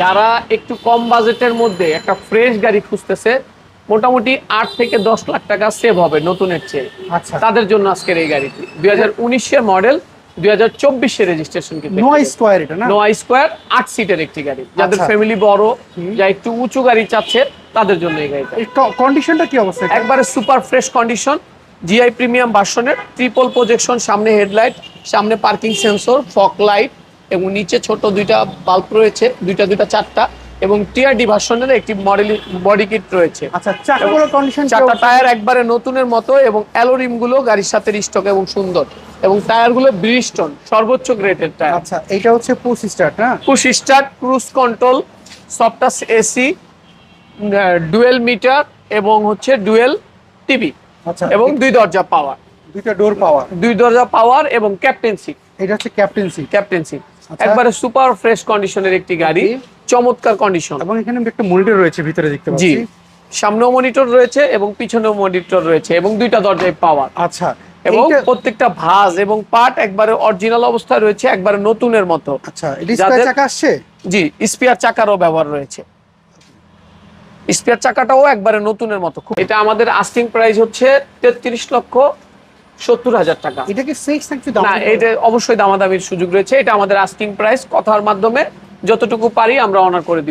যারা একটু কম বাজেটের মধ্যে একটা ফ্রেশ গাড়ি খুঁজতেছে মোটামুটি আট থেকে দশ লাখ টাকা সেভ হবে নতুনের চেয়ে। আচ্ছা। তাদের জন্য আজকের এই গাড়িটি। দুই হাজার উনিশের মডেল দুই হাজার রেজিস্ট্রেশন কিন্তু নয় স্কোয়ার এটা নোয়া স্কোয়ার আট সিটের একটি গাড়ি। যাদের আচ্ছা। ফ্যামিলি বড় যা একটু উঁচু গাড়ি চাচ্ছে তাদের জন্য এই গাড়িটা। কন্ডিশনটা কি অবস্থা একবারে super fresh condition GI premium ভার্সনের ট্রিপল প্রজেকশন সামনে হেডলাইট সামনে পার্কিং সেন্সর ফক লাইট এবং নিচে ছোট দুইটা বাল্ব রয়েছে দুইটা দুইটা চারটা এবং টিআরডি ভার্সনের একটি মডেল বডি কিট রয়েছে। আচ্ছা চাকাগুলোর কন্ডিশন চারটা টায়ার একবারে নতুনের মতো এবং অ্যালোরিমগুলো গাড়ির সাথে স্টক এবং সুন্দর। এবং টায়ারগুলো ব্রিস্টন সর্বোচ্চ গ্রেডের টায়ার আচ্ছা এটা হচ্ছে পুশ স্টার্ট না? পুশ স্টার্ট ক্রুজ কন্ট্রোল সফটাস এসি ডুয়েল মিটার এবং হচ্ছে ডুয়েল টিভি আচ্ছা এবং দুই দরজা পাওয়ার দুইটা ডোর পাওয়ার দুই দরজা পাওয়ার এবং ক্যাপ্টেন সিট এটা হচ্ছে ক্যাপ্টেন সিট ক্যাপ্টেন সিট আচ্ছা। একবারে সুপার ফ্রেশ কন্ডিশনের একটি গাড়ি চমৎকার কন্ডিশন এবং এখানে একটা মনিটর রয়েছে ভিতরে দেখতে পাচ্ছি। সামনেও মনিটর রয়েছে এবং পিছনেও মনিটর রয়েছে এবং দুইটা দরজায় পাওয়ার আচ্ছা এবং প্রত্যেকটা ভাঁজ এবং পার্ট একবারে অরিজিনাল অবস্থায় রয়েছে একবারে নতুনের মতো। আচ্ছা চাকা আসছে? জি স্পিয়ার চাকারও ব্যবহার রয়েছে। স্পিয়ার চাকাটাও একবারে নতুনের মতো। খুব- এটা আমাদের আস্টিং প্রাইস হচ্ছে তেত্রিশ লক্ষ সত্তর হাজার টাকা। এটা কি ফিক্স নাকি দাম না এটা অবশ্যই দামাদামির সুযোগ রয়েছে। এটা আমাদের আস্কিং প্রাইস কথার মাধ্যমে যতটুকু পারি আমরা অনার করে দিব।